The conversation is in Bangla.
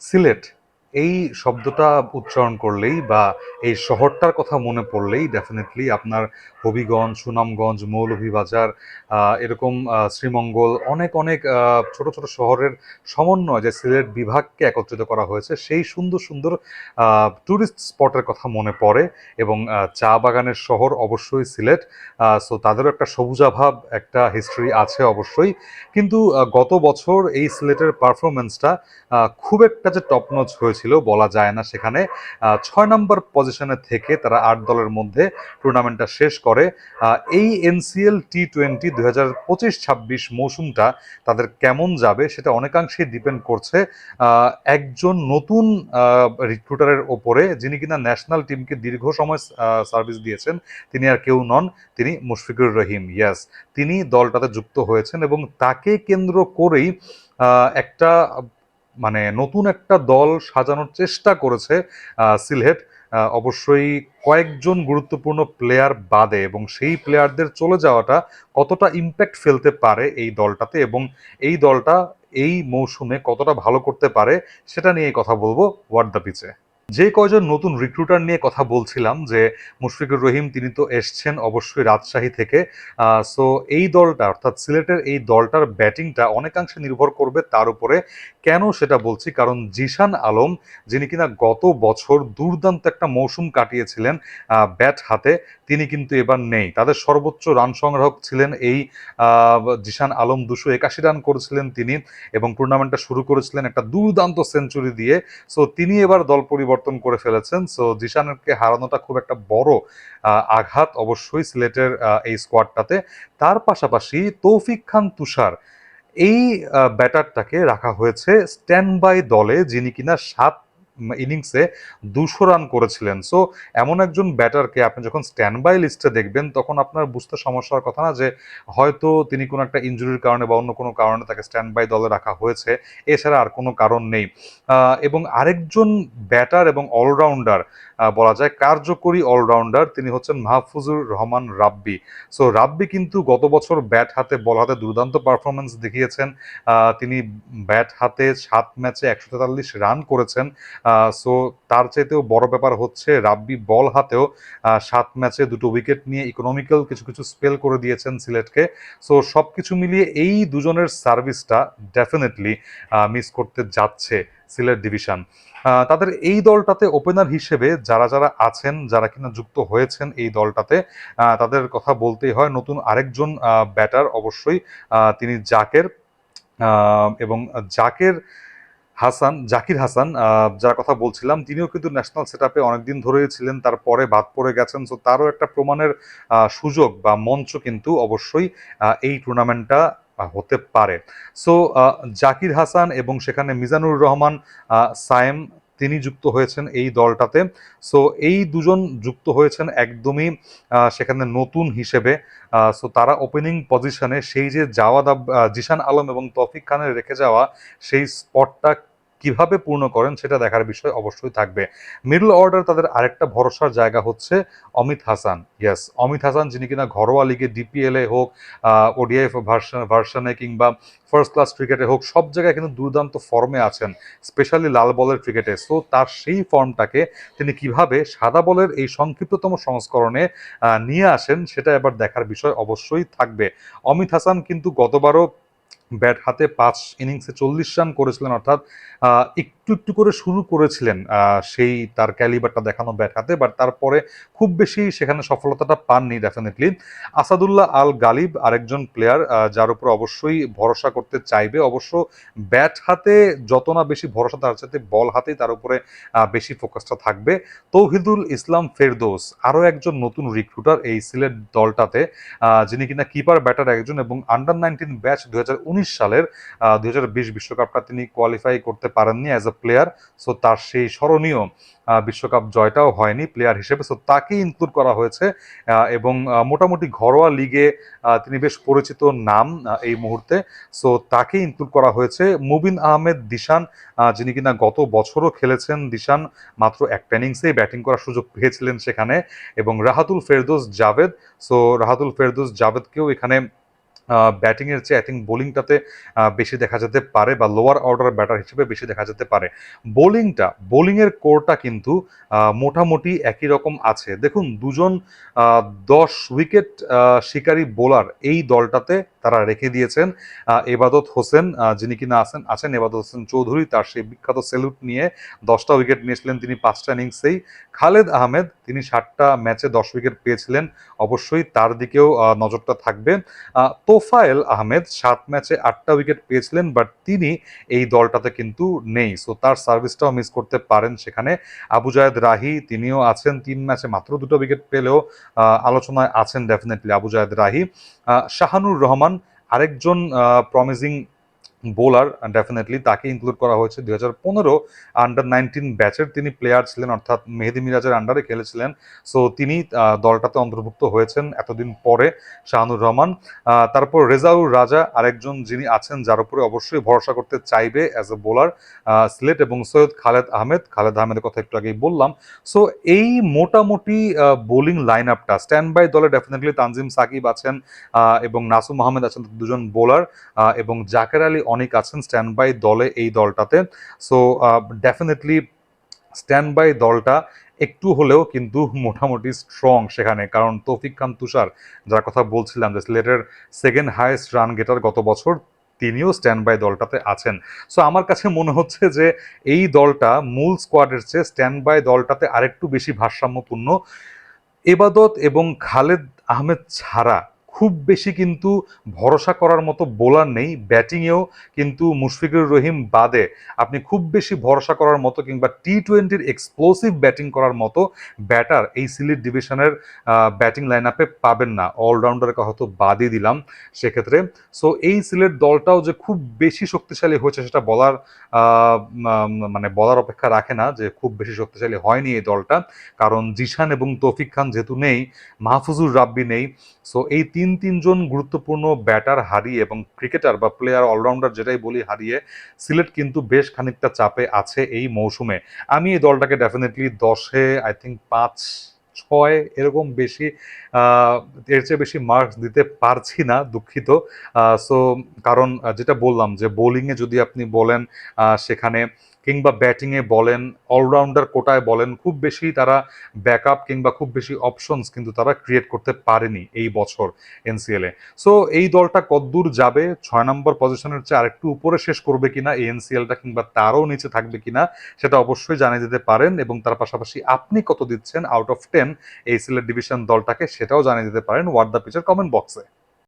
সিলেট। এই শব্দটা উচ্চারণ করলেই বা এই শহরটার কথা মনে পড়লেই ডেফিনেটলি আপনার হবিগঞ্জ, সুনামগঞ্জ, মৌলভীবাজার এরকম শ্রীমঙ্গল, অনেক অনেক ছোট ছোট শহরের সমন্বয় যে সিলেট বিভাগকে একত্রিত করা হয়েছে, সেই সুন্দর সুন্দর ট্যুরিস্ট স্পটের কথা মনে পড়ে এবং চা বাগানের শহর অবশ্যই সিলেট সো তাদেরও একটা সবুজাভাব, একটা হিস্ট্রি আছে অবশ্যই। কিন্তু গত বছর এই সিলেটের পারফরমেন্সটা খুব একটা যে টপ নচ হয়েছিল বলা যায় না সেখানে। ছয় নম্বর পজিশনে থেকে তারা আট দলের মধ্যে টুর্নামেন্টটা শেষ করে। এই এনসিএল টি টোয়েন্টি দুই হাজার পঁচিশ ছাব্বিশ মৌসুমটা তাদের কেমন যাবে সেটা অনেকাংশেই ডিপেন্ড করছে। একজন নতুন রিক্রুটারের ওপরে যিনি কিনা ন্যাশনাল টিমকে দীর্ঘ সময় সার্ভিস দিয়েছেন, তিনি আর কেউ নন, তিনি মুশফিকুর রহিম। ইয়াস তিনি দলটাতে যুক্ত হয়েছেন এবং তাকে কেন্দ্র করেই একটা মানে নতুন একটা দল সাজানোর চেষ্টা করেছে সিলহেট। অবশ্যই কয়েকজন গুরুত্বপূর্ণ প্লেয়ার বাদে এবং সেই প্লেয়ারদের চলে যাওয়াটা কতটা ইম্প্যাক্ট ফেলতে পারে এই দলটাতে এবং এই দলটা এই মৌসুমে কতটা ভালো করতে পারে, সেটা নিয়ে কথা বলব ওয়ার্ড দ্য পিচে। যে কয়জন নতুন রিক্রুটার নিয়ে কথা বলছিলাম যে মুশফিকুর রহিম, তিনি তো এসছেন অবশ্যই রাজশাহী থেকে। সো এই দলটা, অর্থাৎ সিলেটের এই দলটার ব্যাটিংটা অনেকাংশে নির্ভর করবে তার উপরে। কেন সেটা বলছি? কারণ জিশান আলম, যিনি কিনা গত বছর দুর্দান্ত একটা মৌসুম কাটিয়েছিলেন ব্যাট হাতে, তিনি কিন্তু এবার নেই। তাদের সর্বোচ্চ রান সংগ্রাহক ছিলেন এই জিশান আলম। দুশো একাশি রান করেছিলেন তিনি এবং টুর্নামেন্টটা শুরু করেছিলেন একটা দুর্দান্ত সেঞ্চুরি দিয়ে। সো তিনি এবার দল পরিবর্তন করে ফেলেছেন। সো জিশানকে হারানোটা খুব একটা বড় আঘাত অবশ্যই সিলেটের এই স্কোয়াডটাতে তার পাশাপাশি তৌফিক খান তুষার, এই ব্যাটারটাকে রাখা হয়েছে স্ট্যান্ড বাই দলে, যিনি কিনা সাত ইনিংসে দুশো রান করেছিলেন। সো এমন একজন ব্যাটারকে আপনি যখন স্ট্যান্ড বাই লিস্টে দেখবেন, তখন আপনার বুঝতে সমস্যার কথা না যে, হয়তো তিনি কোনো একটা ইনজুরির কারণে বা অন্য কোনো কারণে তাকে স্ট্যান্ড বাই দলে রাখা হয়েছে। এছাড়া আর কোনো কারণ নেই। এবং আরেকজন ব্যাটার এবং অলরাউন্ডার বলা যায় কার্যকরী অলরাউন্ডার তিনি হচ্ছেন মাহফুজুর রহমান রাব্বি। সো রাব্বি কিন্তু গত বছর ব্যাট হাতে বল হাতে দুর্দান্ত পারফরমেন্স দেখিয়েছেন। তিনি ব্যাট হাতে সাত ম্যাচে একশো তেতাল্লিশ রান করেছেন। সো তার চাইতেও বড় ব্যাপার হচ্ছে রাব্বি বল হাতেও সাত ম্যাচে দুটো উইকেট নিয়ে ইকোনমিক্যাল কিছু কিছু স্পেল করে দিয়েছেন সিলেটকে। সো সব কিছু মিলিয়ে এই দুজনের সার্ভিসটা ডেফিনেটলি মিস করতে যাচ্ছে সিলেট ডিভিশন তাদের এই দলটাতে ওপেনার হিসেবে যারা যারা আছেন, যারা কিনা যুক্ত হয়েছেন এই দলটাতে তাদের কথা বলতেই হয়। নতুন আরেকজন ব্যাটার অবশ্যই তিনি জাকের এবং জাকের হাসান, জাকির হাসান যার কথা বলছিলাম, তিনিও কিন্তু ন্যাশনাল সেট আপে অনেকদিন ধরেই ছিলেন তারপরে বাদ পড়ে গেছেন সো তারও একটা প্রমাণের সুযোগ বা মঞ্চ কিন্তু অবশ্যই এই টুর্নামেন্টটা হতে পারে। সো জাকির হাসান এবং সেখানে মিজানুর রহমান সায়েম, তিনি যুক্ত হয়েছেন এই দলটাতে। সো এই দুজন যুক্ত হয়েছেন একদমই সেখানে নতুন হিসেবে সো তারা ওপেনিং পজিশনে সেই যে জাওয়াদ আব- জিশান আলম এবং তৌফিক খানের রেখে যাওয়া সেই স্পটটা কীভাবে পূর্ণ করেন সেটা দেখার বিষয় অবশ্যই থাকবে। মিডল অর্ডার তাদের আরেকটা ভরসার জায়গা হচ্ছে অমিত হাসান। ইয়াস অমিত হাসান যিনি কিনা ঘরোয়া লিগে ডিপিএল হোক ওডিআই ভার্সন ভার্সনে কিংবা ফার্স্ট ক্লাস ক্রিকেটে হোক, সব জায়গায় কিন্তু দুর্দান্ত ফর্মে আছেন স্পেশালি লাল বলের ক্রিকেটে সো তার সেই ফর্মটাকে তিনি কীভাবে সাদা বলের এই সংক্ষিপ্ততম সংস্করণে নিয়ে আসেন সেটা এবার দেখার বিষয় অবশ্যই থাকবে। অমিত হাসান কিন্তু গতবারও ব্যাট হাতে পাঁচ ইনিংসে চল্লিশ রান করেছিলেন অর্থাৎ একটু একটু করে শুরু করেছিলেন সেই তার ক্যালিবারটা দেখানো ব্যাট হাতে বাট তারপরে খুব বেশি সেখানে সফলতাটা পাননি ডেফিনেটলি আসাদুল্লাহ আল গালিব আরেকজন প্লেয়ার যার উপর অবশ্যই ভরসা করতে চাইবে। অবশ্য ব্যাট হাতে যত না বেশি ভরসা, তার সাথে বল হাতেই তার উপরে বেশি ফোকাসটা থাকবে। তৌহিদুল ইসলাম ফেরদৌস আরও একজন নতুন রিক্রুটার এই সিলেট দলটাতে যিনি কিনা কিপার ব্যাটার একজন এবং আন্ডার নাইনটিন ব্যাচ দুই হাজার উনিশ সালের দুই বিশ্বকাপটা তিনি কোয়ালিফাই করতে পারেননি অ্যাজ এ প্লেয়ার সো তার সেই স্মরণীয় বিশ্বকাপ জয়টাও হয়নি প্লেয়ার হিসেবে সো তাকে ইনক্লুড করা হয়েছে এবং মোটামুটি ঘরোয়া লিগে তিনি বেশ পরিচিত নাম এই মুহূর্তে সো তাকে ইনক্লুড করা হয়েছে। মুবিন আহমেদ, দিশান যিনি কিনা গত বছরও খেলেছেন, দিশান মাত্র একটা ইনিংসেই ব্যাটিং করার সুযোগ পেয়েছিলেন সেখানে, এবং রাহাতুল ফেরদোস জাভেদ সো রাহাতুল ফেরদোস জাভেদকেও এখানে ব্যাটিংয়ের চেয়ে আই থিঙ্ক বোলিংটাতে বেশি দেখা যেতে পারে বা লোয়ার অর্ডার ব্যাটার হিসেবে বেশি দেখা যেতে পারে। বোলিংটা বোলিংয়ের কোরটা কিন্তু মোটামুটি একই রকম আছে। দেখুন, দুজন দশ উইকেট শিকারী বোলার এই দলটাতে তারা রেখে দিয়েছেন এবাদত হোসেন যিনি কিনা আছেন আছেন এবাদত হোসেন চৌধুরী, তার সেই বিখ্যাত সেলুট নিয়ে দশটা উইকেট নিয়েছিলেন তিনি পাঁচটা ইনিংসেই। খালেদ আহমেদ, তিনি ষাটটা ম্যাচে দশ উইকেট পেয়েছিলেন, অবশ্যই তার দিকেও নজরটা থাকবে। তোফায়েল আহমেদ, সাত ম্যাচে আটটা উইকেট পেয়েছিলেন, বাট তিনি এই দলটাতে কিন্তু নেই। সো তার সার্ভিসটাও মিস করতে পারেন সেখানে। আবু জায়েদ রাহি, তিনিও আছেন তিন ম্যাচে, মাত্র দুটো উইকেট পেলেও আলোচনায় আছেন ডেফিনেটলি আবু জায়েদ রাহি। শাহানুর রহমান আরেকজন প্রমিজিং বোলার ডেফিনেটলি তাকে ইনক্লুড করা হয়েছে দুই হাজার পনেরো আন্ডার নাইনটিন ব্যাচের তিনি প্লেয়ার ছিলেন, অর্থাৎ মেহেদি মিরাজের আন্ডারে খেলেছিলেন। সো তিনি দলটাতে অন্তর্ভুক্ত হয়েছেন এতদিন পরে শাহানুর রহমান। তারপর রেজাউর রাজা আরেকজন যিনি আছেন, যার উপরে অবশ্যই ভরসা করতে চাইবে অ্যাজ এ বোলার সিলেট এবং সৈয়দ খালেদ আহমেদ। খালেদ আহমেদের কথা একটু আগেই বললাম। সো এই মোটামুটি বোলিং লাইন আপটা স্ট্যান্ড বাই দলে ডেফিনেটলি তানজিম সাকিব আছেন এবং নাসুম আহমেদ আছেন দুজন বোলার এবং জাকের আলী অনেক আছেন স্ট্যান্ড বাই দলে এই দলটাতে। সো ডেফিনেটলি স্ট্যান্ড বাই দলটা একটু হলেও কিন্তু মোটামুটি স্ট্রং সেখানে। কারণ তৌফিক খান তুষার, যার কথা বলছিলাম যে সিলেটের সেকেন্ড হাইয়েস্ট রান গেটার গত বছর, তিনিও স্ট্যান্ড বাই দলটাতে আছেন। সো আমার কাছে মনে হচ্ছে যে এই দলটা মূল স্কোয়াডের চেয়ে স্ট্যান্ড বাই দলটাতে আরেকটু বেশি ভারসাম্যপূর্ণ। এবাদত এবং খালেদ আহমেদ ছাড়া খুব বেশি কিন্তু ভরসা করার মতো বোলার নেই, ব্যাটিংয়েও কিন্তু মুশফিকুর রহিম বাদে। আপনি খুব বেশি ভরসা করার মতো কিংবা টি টোয়েন্টির এক্সপ্লোসিভ ব্যাটিং করার মতো ব্যাটার এই সিলেট ডিভিশনের ব্যাটিং লাইন আপে পাবেন না। অলরাউন্ডারের কথা তো বাদই দিলাম সেক্ষেত্রে। সো এই সিলেট দলটাও যে খুব বেশি শক্তিশালী হয়েছে সেটা বলার মানে বলার অপেক্ষা রাখে না যে খুব বেশি শক্তিশালী হয়নি এই দলটা। কারণ জিশান এবং তৌফিক খান যেহেতু নেই, মাহফুজুর রাব্বি নেই। সো এই তিন তিনজন গুরুত্বপূর্ণ ব্যাটার হারিয়ে এবং ক্রিকেটার বা প্লেয়ার অলরাউন্ডার যেটাই বলি হারিয়ে সিলেট কিন্তু বেশ খানিকটা চাপে আছে এই মৌসুমে। আমি এই দলটাকে ডেফিনেটলি দশে আই থিঙ্ক পাঁচ, ছয় এরকম বেশি এর চেয়ে বেশি মার্কস দিতে পারছি না, দুঃখিত। সো কারণ যেটা বললাম যে বোলিংয়ে যদি আপনি বলেন সেখানে কিংবা ব্যাটিংয়ে বলেন অলরাউন্ডার কোটায় বলেন, খুব বেশি তারা ব্যাকআপ কিংবা খুব বেশি অপশনস কিন্তু তারা ক্রিয়েট করতে পারেনি এই বছর এনসিএলে সো এই দলটা কদ্দূর যাবে, ছয় নম্বর পজিশনের চেয়ে আরেকটু উপরে শেষ করবে কিনা এই এনসিএলটা কিংবা তারও নিচে থাকবে কিনা, সেটা অবশ্যই জানিয়ে দিতে পারেন এবং তার পাশাপাশি আপনি কত দিচ্ছেন আউট অফ টেন এই সিলেট ডিভিশন দলটাকে সেটাও জানিয়ে দিতে পারেন হোয়াট দ্য পিচের কমেন্ট বক্সে